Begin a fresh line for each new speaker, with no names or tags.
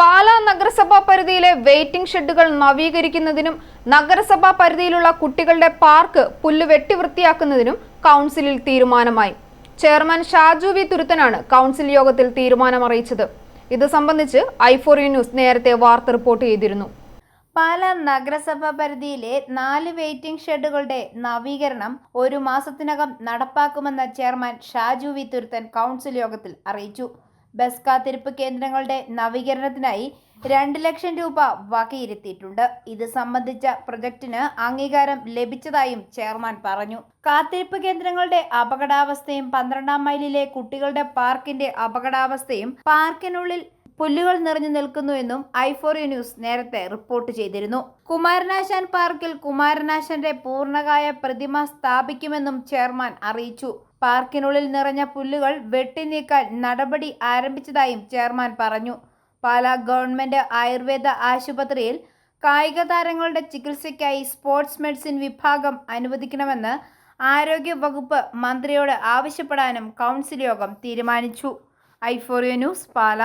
പാലാ നഗരസഭാ പരിധിയിലെ വെയിറ്റിംഗ് ഷെഡുകൾ നവീകരിക്കുന്നതിനും നഗരസഭാ പരിധിയിലുള്ള കുട്ടികളുടെ പാർക്ക് പുല്ല് വെട്ടി വൃത്തിയാക്കുന്നതിനും കൗൺസിലിൽ തീരുമാനമായി. Chairman Shaju V. തുരുത്തനാണ് കൗൺസിൽ യോഗത്തിൽ തീരുമാനമറിയിച്ചത്. ഇത് സംബന്ധിച്ച് ഐഫോറി ന്യൂസ് നേരത്തെ വാർത്ത റിപ്പോർട്ട് ചെയ്തിരുന്നു.
പാലാ നഗരസഭാ പരിധിയിലെ നാല് വെയിറ്റിംഗ് ഷെഡുകളുടെ നവീകരണം ഒരു മാസത്തിനകം നടപ്പാക്കുമെന്ന് chairman Shaju V. Thuruthan council യോഗത്തിൽ അറിയിച്ചു. ബസ് കാത്തിരിപ്പ് കേന്ദ്രങ്ങളുടെ നവീകരണത്തിനായി രണ്ട് ലക്ഷം രൂപ വകയിരുത്തിയിട്ടുണ്ട്. ഇത് സംബന്ധിച്ച പ്രൊജക്ടിന് അംഗീകാരം ലഭിച്ചതായും ചെയർമാൻ പറഞ്ഞു. കാത്തിരിപ്പ് കേന്ദ്രങ്ങളുടെ അപകടാവസ്ഥയും പന്ത്രണ്ടാം മൈലിലെ കുട്ടികളുടെ പാർക്കിന്റെ അപകടാവസ്ഥയും പാർക്കിനുള്ളിൽ പുല്ലുകൾ നിറഞ്ഞു നിൽക്കുന്നുവെന്നും ഐഫോറി ന്യൂസ് നേരത്തെ റിപ്പോർട്ട് ചെയ്തിരുന്നു. കുമാരനാശാൻ പാർക്കിൽ കുമാരനാശന്റെ പൂർണകായ പ്രതിമ സ്ഥാപിക്കുമെന്നും ചെയർമാൻ അറിയിച്ചു. പാർക്കിനുള്ളിൽ നിറഞ്ഞ പുല്ലുകൾ വെട്ടിനീക്കാൻ നടപടി ആരംഭിച്ചതായും ചെയർമാൻ പറഞ്ഞു. പാലാ ഗവൺമെന്റ് ആയുർവേദ ആശുപത്രിയിൽ കായിക താരങ്ങളുടെ ചികിത്സയ്ക്കായി സ്പോർട്സ് മെഡിസിൻ വിഭാഗം അനുവദിക്കണമെന്ന് ആരോഗ്യ വകുപ്പ് മന്ത്രിയോട് ആവശ്യപ്പെടാനും കൗൺസിൽ യോഗം തീരുമാനിച്ചു. ഐഫോറിയ ന്യൂസ് പാല.